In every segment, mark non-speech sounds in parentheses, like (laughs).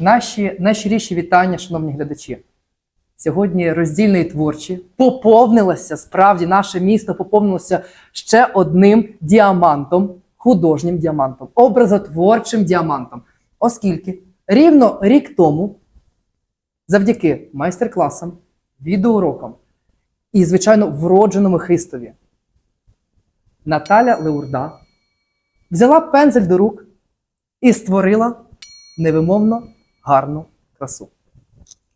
Наші найщиріші вітання, шановні глядачі. Сьогодні роздільне і творчі поповнилося справді наше місто поповнилося ще одним діамантом, художнім діамантом, образотворчим діамантом. Оскільки рівно рік тому, завдяки майстер-класам, відеоурокам і, звичайно, вродженому хистові, Наталя Леурда взяла пензель до рук і створила невимовно гарну красу.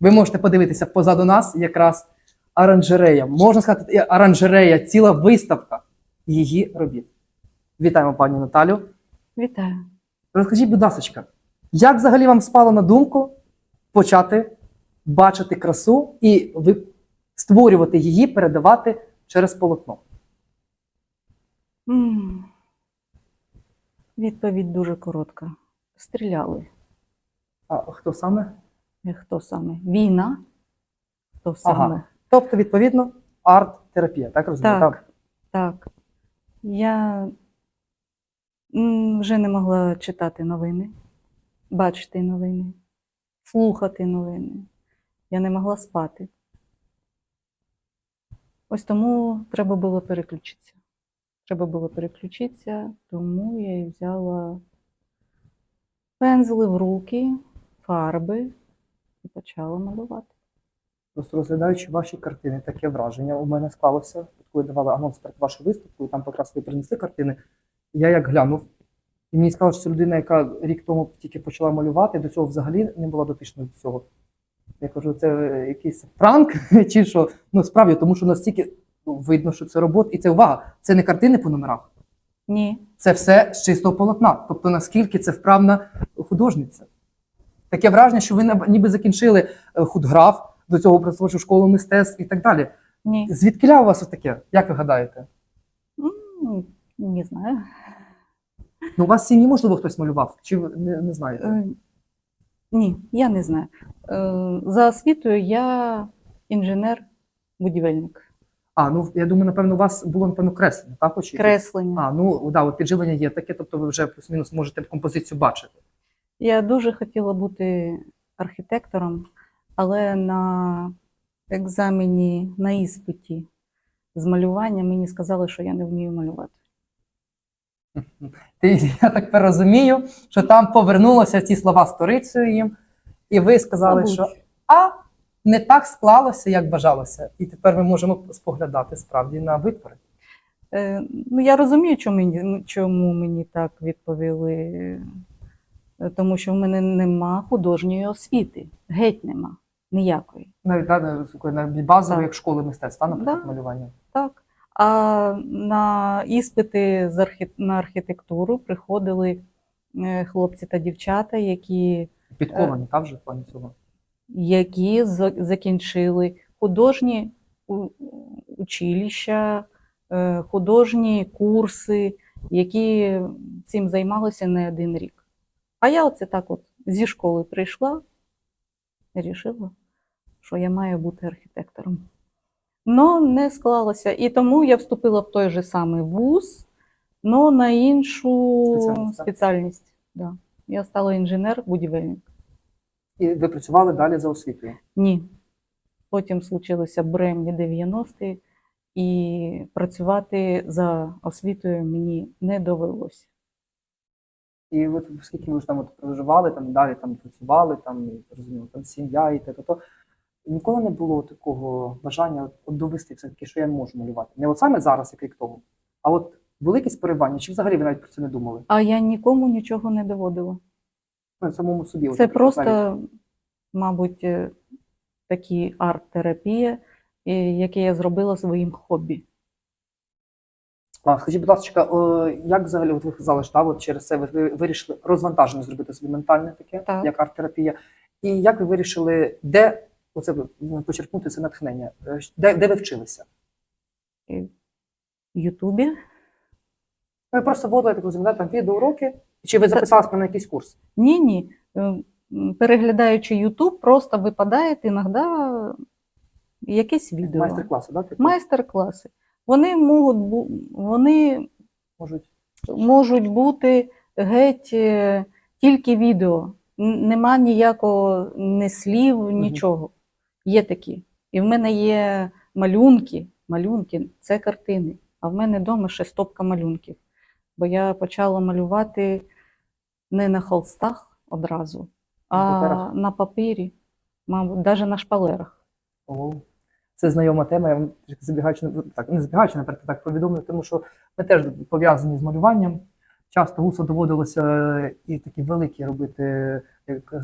Ви можете подивитися позаду нас якраз оранжерея. Можна сказати, оранжерея, ціла виставка її робіт. Вітаємо пані Наталю. Вітаю. Розкажіть, будь ласка, як взагалі вам спало на думку почати бачити красу і створювати її, передавати через полотно? М. Відповідь дуже коротка. Стріляли. А хто саме? Е, Хто саме? Війна? Хто саме? Тобто, відповідно, арт-терапія, так розумію? Так, так. Я вже не могла читати новини, бачити новини, слухати новини. Я не могла спати. Ось тому треба було переключитися. Треба було переключитися, тому я і взяла пензли в руки, фарби і почала малювати. Просто розглядаючи ваші картини, таке враження у мене склалося, коли давали анонс перед вашу виставку, і там якраз ви принесли картини. Я як глянув, і мені сказали, що це людина, яка рік тому тільки почала малювати, до цього взагалі не була дотична до цього. Я кажу, це якийсь пранк, (laughs) чи що? Ну, справді, тому що настільки видно, що це робота, і це увага, це не картини по номерах, Ні, це все з чистого полотна. Тобто, наскільки це вправна художниця. Таке враження, що ви ніби закінчили е, худграф, до цього працювачу школу мистецтв і так далі. ні. Звідки у вас таке? Як ви гадаєте? Не знаю. Ну, у вас в сім'ї, можливо, хтось малював, чи ви не, не знаєте? Е, Ні, я не знаю. Е, За освітою я інженер-будівельник. А, ну я думаю, напевно, у вас було напевно креслення, так? Креслення. А, ну да, от підживлення є таке, тобто ви вже плюс-мінус можете композицію бачити. Я дуже хотіла бути архітектором, але на екзамені, на іспиті з малювання мені сказали, що я не вмію малювати. Ти, я так розумію, що там повернулися ці слова сторицею їм, і ви сказали, Мабуть. що а не так склалося, як бажалося. І тепер ми можемо споглядати справді на витвори. Е, Ну, я розумію, чому мені, чому мені так відповіли, тому що в мене нема художньої освіти. Геть нема. Ніякої. Навіть да, на базової, як школи мистецтв, та, наприклад, Да. малювання. Так. А на іспити з архі... на архітектуру приходили е, хлопці та дівчата, які, Підковані, так, вже в плані цього. які закінчили художні училища, е, художні курси, які цим займалися не один рік. А я оце так от зі школи прийшла і вирішила, що я маю бути архітектором. Ну, не склалося. І тому я вступила в той же самий вуз, але на іншу Спеціальність, спеціальність. Да. Я стала інженер-будівельник. І ви працювали далі за освітою. Ні. Потім случилися бремні 90-ті, і працювати за освітою мені не довелося. І от скільки ви ж там от проживали, там далі там працювали, там розуміло, там сім'я і таке, то ніколи не було такого бажання от, от довести все таки, що я можу малювати. Не от саме зараз, як рік тому, а от були якісь поривання, чи взагалі ви навіть про це не думали? А я нікому нічого не доводила. Ну, самому собі. от, Це навіть. просто, мабуть, е, такі арт-терапія, е, яке я зробила своїм хобі. А, скажіть, будь ласка, о, як взагалі от ви казали, що от через це ви, ви вирішили розвантаження зробити собі ментальне таке, Так. як арт-терапія. І як ви вирішили, де оце почерпнути це натхнення? Е, Де, де ви вчилися? В Ютубі Ви просто вводили, я так розумію, там відеоуроки, чи ви записалися на якийсь курс? Ні, ні. Е, Переглядаючи YouTube, просто випадає іноді якесь відео. Майстер-класи, да? типу? Майстер-класи. Вони можуть, вони Можуть. можуть бути геть е, тільки відео. Нема ніякого ні слів, нічого. Є такі. І в мене є малюнки. Малюнки це картини. А в мене вдома ще стопка малюнків. Бо я почала малювати не на холстах одразу, На а паперах? на папері, мабуть, навіть на шпалерах. О, Це знайома тема. Я вам трішки забігаючи так, не забігаючи наперед, так повідомлю, тому що ми теж пов'язані з малюванням. Часто гусо доводилося е, і такі великі робити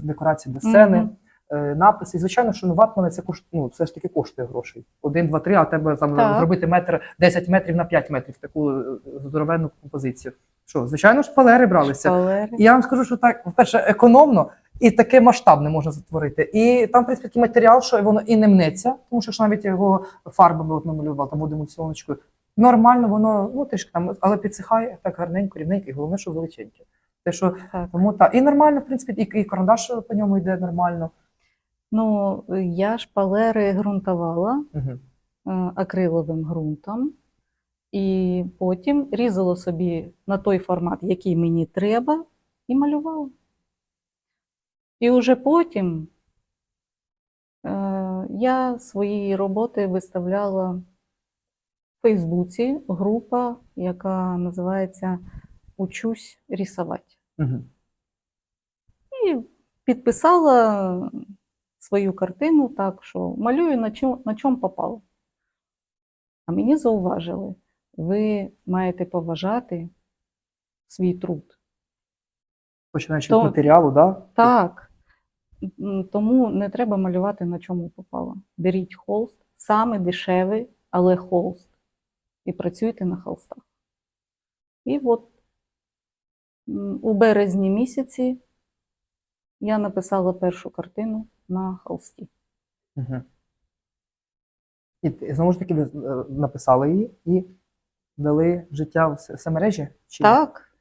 декорації до сцени, Мгм. е, написи. І звичайно, що ну, ватмани це кошт, ну, все ж таки коштує грошей. Один, два, три, а тебе там Так. зробити метр 10 метрів на 5 метрів, таку е, здоровенну композицію. Що, звичайно, шпалери бралися. Шпалери. І я вам скажу, що так, по-перше, економно і таке масштабне можна затворити. І там, в принципі, такий матеріал, що воно і не мнеться, тому що навіть його фарбами от намалював, там емульсіоночкою. Нормально, воно, ну трішки там, але підсихає так гарненько, рівненько, і головне, що величеньке. Те, що Так. тому так. І нормально, в принципі, і, і карандаш по ньому йде нормально. Ну, я шпалери ґрунтувала Угу. акриловим ґрунтом, і потім різала собі на той формат, який мені треба, і малювала. І вже потім е, я свої роботи виставляла в Фейсбуці, група, яка називається Учусь рисувати. Угу. І підписала свою картину так, що малюю на чому, на чому попало. А мені зауважили, ви маєте поважати свій труд. Починаючи То- від матеріалу, да? Так. Тому не треба малювати на чому попало. Беріть холст, саме дешевий, але холст. І працюйте на холстах. І от у березні місяці я написала першу картину на холсті. Угу. І знову ж таки, е, написали її і дали життя в мережі? Чи Так,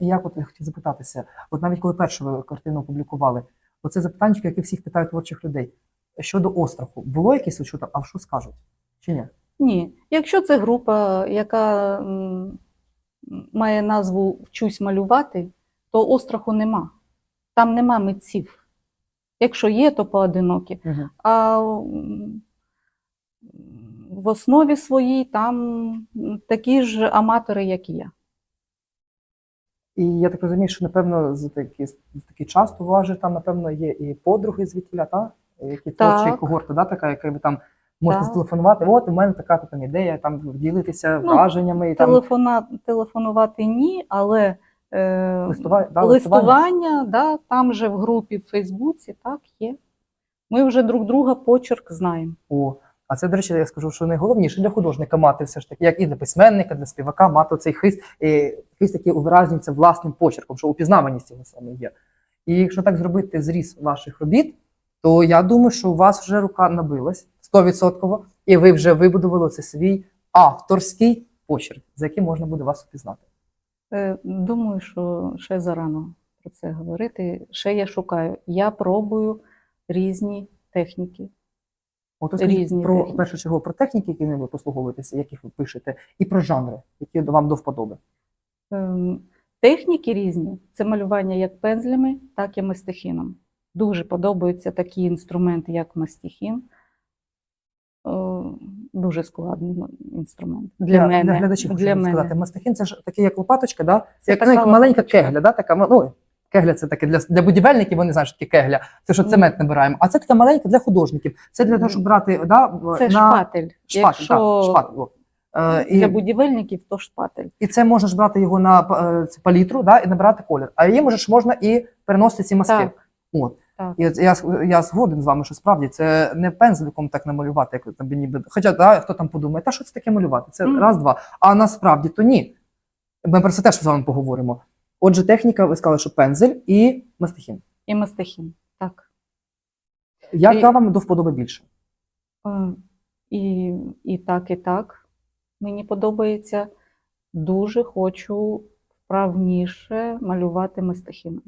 і як от я хотів запитатися, от навіть коли першу картину опублікували, оце запитання, яке всіх питають творчих людей щодо остраху, було якесь от, що там, а що скажуть? Чи ні? ні. Якщо це група, яка має назву Вчусь малювати, то остраху нема. Там нема митців. Якщо є, то поодинокі. Угу. А в основі своїй там такі ж аматори, як і я. І я так розумію, що напевно за такий, за такий час у вас же там, напевно, є і подруги звідтіля, та? які Так. когорти, да, така, яка ви там можете Так. зателефонувати. От у мене така там ідея, там ділитися Ну, враженнями і там Телефона, телефонувати ні, але е, Листува- да, листування, да, там же в групі в Фейсбуці, так, є. Ми вже друг друга почерк знаємо. О, це, до речі, я скажу, що найголовніше для художника мати все ж таки, як і для письменника, для співака, мати цей хист, і хист, який увиразнюється власним почерком, що упізнаваність цього саме є. І якщо так зробити зріз ваших робіт, то я думаю, що у вас вже рука набилась 100%, і ви вже вибудували це свій авторський почерк, за яким можна буде вас упізнати. Е, Думаю, що ще зарано про це говорити. Ще я шукаю. Я пробую різні техніки. От Різні про першу чергу про техніки, якими ви послуговуєтеся, яких ви пишете, і про жанри, які вам до вподоби. Ем, Техніки різні. Це малювання як пензлями, так і мастихіном. Дуже подобаються такі інструменти, як мастихін. Е, Дуже складний інструмент. Для, мене. для глядачів для хочу мене. сказати. Мастихін це ж такий, як лопаточка, да? Це як, така ну, як маленька кегля, да? така, ну, кегля це таке для, для будівельників, вони знають, що таке кегля, це що цемент набираємо. А це така маленька для художників. Це для того, щоб брати да, Це на шпатель. шпатель, Якщо так, шпатель. о. Е, для і, будівельників, то шпатель. і це можна брати його на е, палітру да, і набирати колір. А її можеш можна і переносити ці мазки. Так, От. так. І я, я згоден з вами, що справді це не пензликом так намалювати, як там ніби. Хоча да, хто там подумає, та що це таке малювати? Це Мгм. раз-два. А насправді то ні. Ми про це теж з вами поговоримо. Отже, техніка, ви сказали, що пензель і мастихін. І мастихін. Так. Яка І- вам до вподоби більше? Е, І, і так, і так. Мені подобається. Дуже хочу вправніше малювати мастихіном.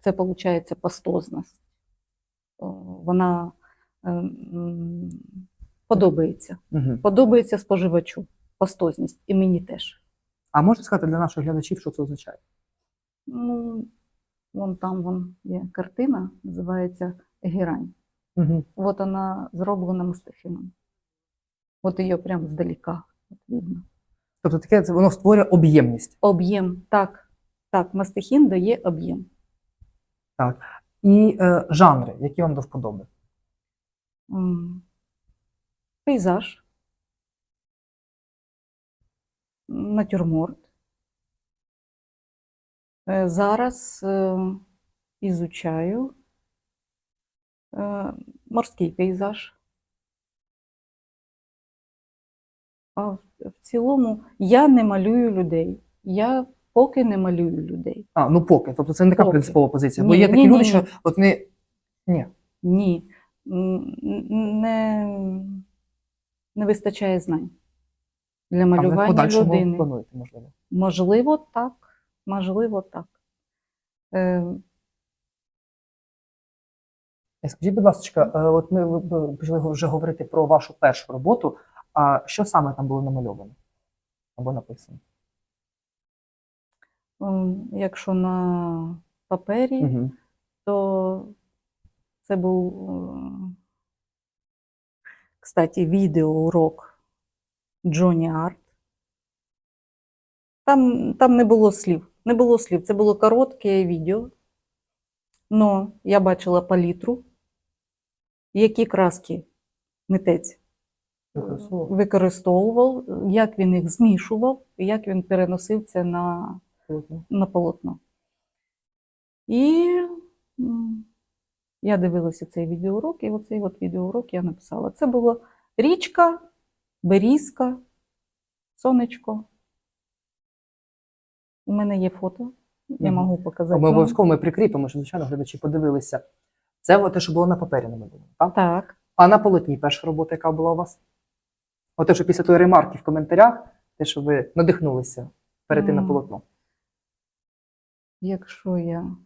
Це виходить пастозність. Вона е, подобається. Угу. Подобається споживачу. Пастозність. І мені теж. А можете сказати для наших глядачів, що це означає? Ну, Вон там вон є картина, називається Герань. Угу. Вот она зроблена мастихином. От її прямо здалека от видно. Тобто таке це воно створює об'ємність. Об'єм, так, так, мастихін дає об'єм. Так. І е, жанри, які вам до вподоби. Пейзаж, натюрморт. Е, Зараз е, ізучаю е, морський пейзаж. А в, цілому я не малюю людей. Я поки не малюю людей. А, ну поки. Тобто це не така Поки. принципова позиція. Бо є такі ні, люди, ні, що от не. Ні. Ні, не, не вистачає знань для малювання людини. плануєте, можливо. Можливо, так. Можливо, так. Е, Е, Скажіть, будь ласка, е, от ми почали вже говорити про вашу першу роботу. А що саме там було намальовано або написано? якщо на папері, Угу. то це був, е, кстати, відеоурок Джоні Арт. Там, там не було слів. Не було слів. Це було коротке відео. Но я бачила палітру, які краски митець використовував, як він їх змішував, як він переносив це на на полотно. І я дивилася цей відеоурок, і оцей от відеоурок я написала. Це було річка, берізка, сонечко. У мене є фото, я можу показати. Ми обов'язково ми прикріпимо, щоб, звичайно, глядачі подивилися. Це те, що було на папері намальовано, так? Так. А на полотні перша робота, яка була у вас? От те, що після тої ремарки в коментарях, те, що ви надихнулися перейти на полотно. Якщо я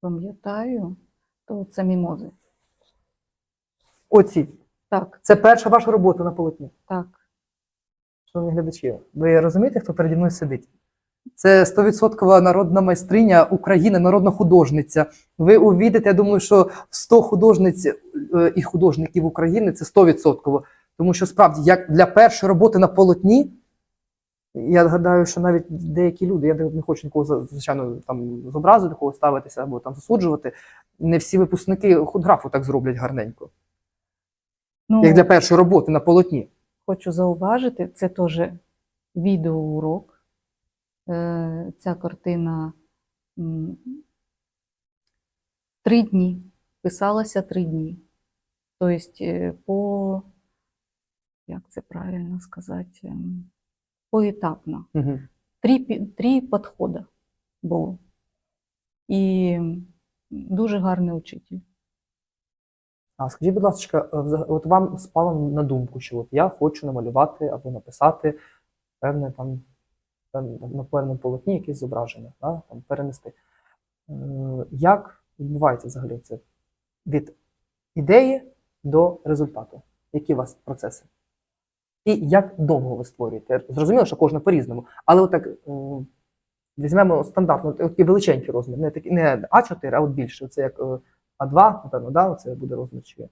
пам'ятаю, то це мімози. Оці. Так, Це перша ваша робота на полотні. так. Шановні глядачі, ви розумієте, хто переді мною сидить? Це 100% народна майстриня України, народна художниця. Ви увійдете, я думаю, що 100 художниць е, і художників України це 100%. Тому що справді, як для першої роботи на полотні, я гадаю, що навіть деякі люди, я не хочу нікого звичайно там з образу такого ставитися або там засуджувати. Не всі випускники худграфу так зроблять гарненько, Ну, як для першої роботи на полотні. Хочу зауважити, це теж відеоурок. Е, Ця картина три дні. Писалася три дні. Тобто, е, по, як це правильно сказати, поетапно. Угу. Три, три підходи було. І дуже гарний учитель. А скажіть, будь ласка, е, от вам спало на думку, що от я хочу намалювати або написати певне там на певному полотні якесь зображення, да, там, перенести. Е, Як відбувається взагалі це від ідеї до результату? Які у вас процеси? І як довго ви створюєте? Зрозуміло, що кожна по-різному, але отак е, візьмемо стандартно, величенький розмір, не, такий, не А4, а от більше. Це як е, А2, напевно, да, це буде розмір чи е,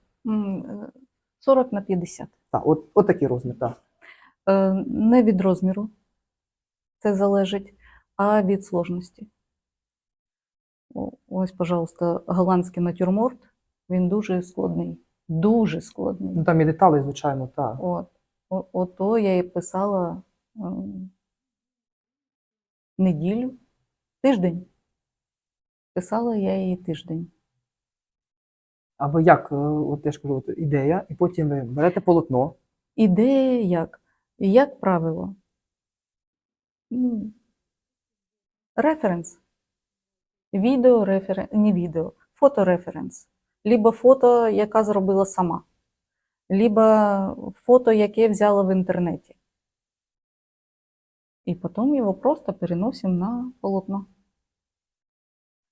40 на 50. так, от, от такий розмір, так. Е, Не від розміру це залежить, а від сложності. Ось, пожалуйста, голландський натюрморт. Він дуже складний. Дуже складний. Ну там і деталі, звичайно, так. От. О- Ото я і писала ем, неділю, тиждень. Писала я її тиждень. А ви як, е, от я ж кажу, от ідея, і потім ви берете полотно. Ідея як? Як правило? М, Референс. Відео референс, не відео, фотореференс. Либо фото, яка зробила сама, либо фото, яке взяла в інтернеті. І потім його просто переносимо на полотно.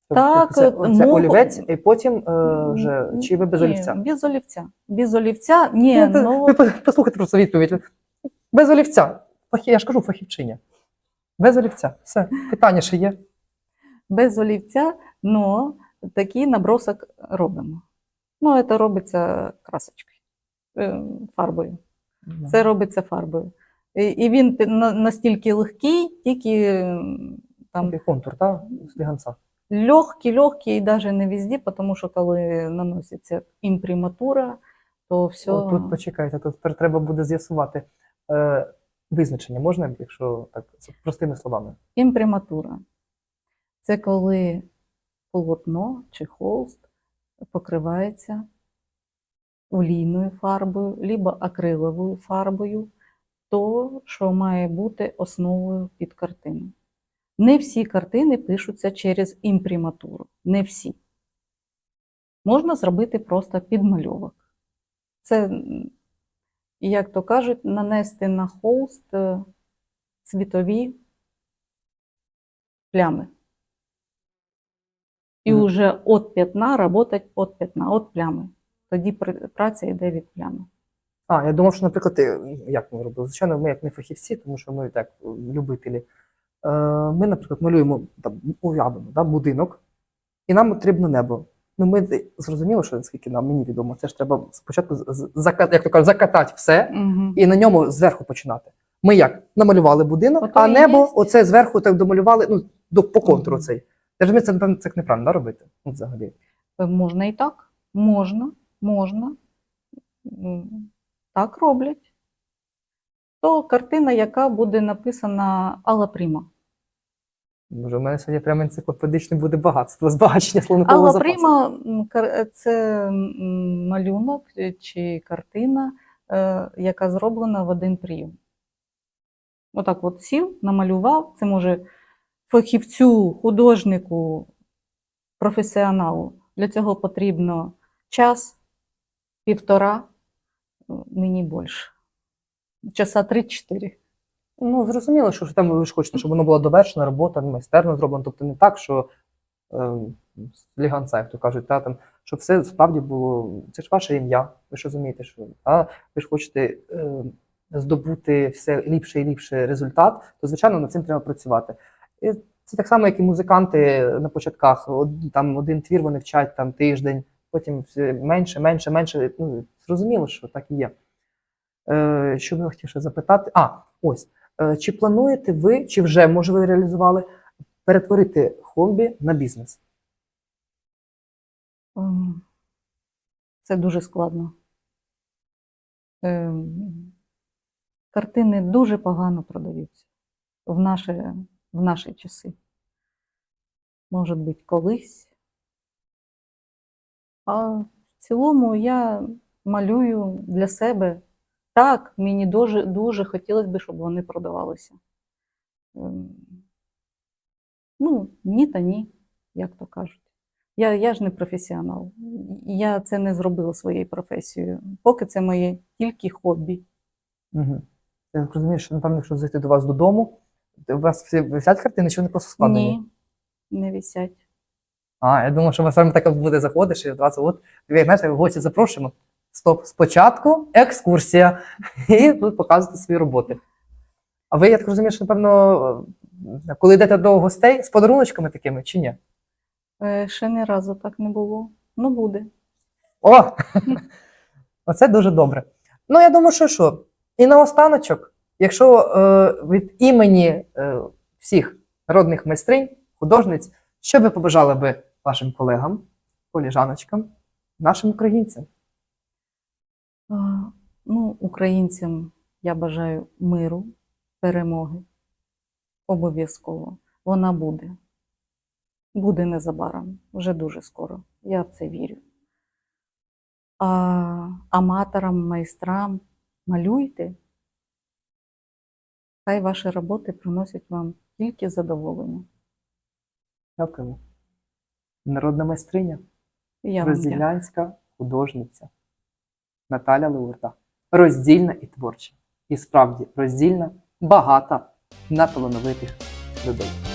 Тобто Так, це, е, це ну, олівець, і потім е, вже, чи ви без ні, олівця? Без олівця. Без олівця, ні, Ну, ну, Ви послухайте просто відповідь. Без олівця. Я ж кажу, фахівчиня. Без олівця. Все. Питання ще є. без олівця Но такий набросок робимо. Ну, це робиться красочкою, е, фарбою. Це робиться фарбою. І він настільки легкий, тільки там Такий контур, так? Сліганця. легкий, легкий і навіть не везде, тому що коли наноситься імприматура, то все. О, тут почекайте, тут тепер треба буде з'ясувати. Е, визначення можна, якщо так, простими словами. Імприматура це коли полотно чи холст покривається олійною фарбою, либо акриловою фарбою, то, що має бути основою під картину. Не всі картини пишуться через імприматуру. Не всі. Можна зробити просто підмальовок. Це, як то кажуть, нанести на холст е, цвітові плями. І вже від п'ятна працювати від п'ятна, від плями. Тоді праця йде від плями. А, я думав, що, наприклад, як ми робили? Звичайно, ми як не фахівці, тому що ми так любителі. Е, ми, наприклад, малюємо там, уявимо, да, будинок, і нам потрібно небо. Ну, ми зрозуміли, що наскільки нам мені відомо, це ж треба спочатку закат, як то кажуть, закатати все Угу. і на ньому зверху починати. Ми як намалювали будинок, Ото а небо, є. оце зверху так домалювали, ну, до, по контуру Мгм. цей. Я розумію, це, це неправильно да, робити взагалі. Можна і так. Можна, можна. Так роблять. То картина, яка буде написана Алла Пріма. Може, у мене сьогодні прямо енциклопедичне буде багатство, збагачення словникового Алла запасу. Пріма м, це малюнок чи картина, е, яка зроблена в один прийом. Отак от сів, намалював. Це може фахівцю, художнику, професіоналу. Для цього потрібно час, півтора, мені більше. Часа 3-4. Ну, зрозуміло, що там ви ж хочете, щоб воно була довершена робота, майстерно зроблена. Тобто не так, що е, ліганця, як то кажуть, та, там, щоб все справді було. Це ж ваше ім'я. Ви ж розумієте, що та, ви ж хочете е, здобути все ліпше і ліпше результат, то звичайно над цим треба працювати. І це так само, як і музиканти на початках. Од- Там один твір вони вчать там тиждень, потім все менше, менше, менше. Ну, зрозуміло, що так і є. Е, що би я хотів ще запитати? А, ось. Е, Чи плануєте ви, чи вже може ви реалізували перетворити хобі на бізнес? Ем, Це дуже складно. Ем, Картини дуже погано продаються в наші, в наші часи. Може бути, колись. А в цілому я малюю для себе. Так, мені дуже, дуже хотілося б, щоб вони продавалися. Ем, Ну, ні та ні, як то кажуть. Я, я ж не професіонал. Я це не зробила своєю професією. Поки це моє тільки хобі. Угу. Я так розумію, що, напевно, якщо зайти до вас додому, у вас всі висять картини, чи вони просто складені? Ні, не висять. А, я думав, що вас саме так буде заходиш і одразу от, в гості запрошуємо. Стоп, спочатку екскурсія. (laughs) І тут показуєте свої роботи. А ви, я так розумію, що, напевно, е, коли йдете до гостей з подаруночками такими, чи ні? Е, Ще ні разу так не було. Ну, буде. О! (laughs) Оце дуже добре. Ну, я думаю, що що. І наостаночок, якщо е, від імені е, всіх народних майстринь, художниць, що ви побажали би вашим колегам, коліжаночкам, нашим українцям? Ну, українцям я бажаю миру, перемоги. Обов'язково. Вона буде. Буде незабаром, вже дуже скоро. Я в це вірю. А аматорам, майстрам малюйте. Хай ваші роботи приносять вам тільки задоволення. Дякую. Народна майстриня, Я розділянська художниця Наталя Леурта. Роздільна і творча. І справді роздільна, багата на талановитих людей.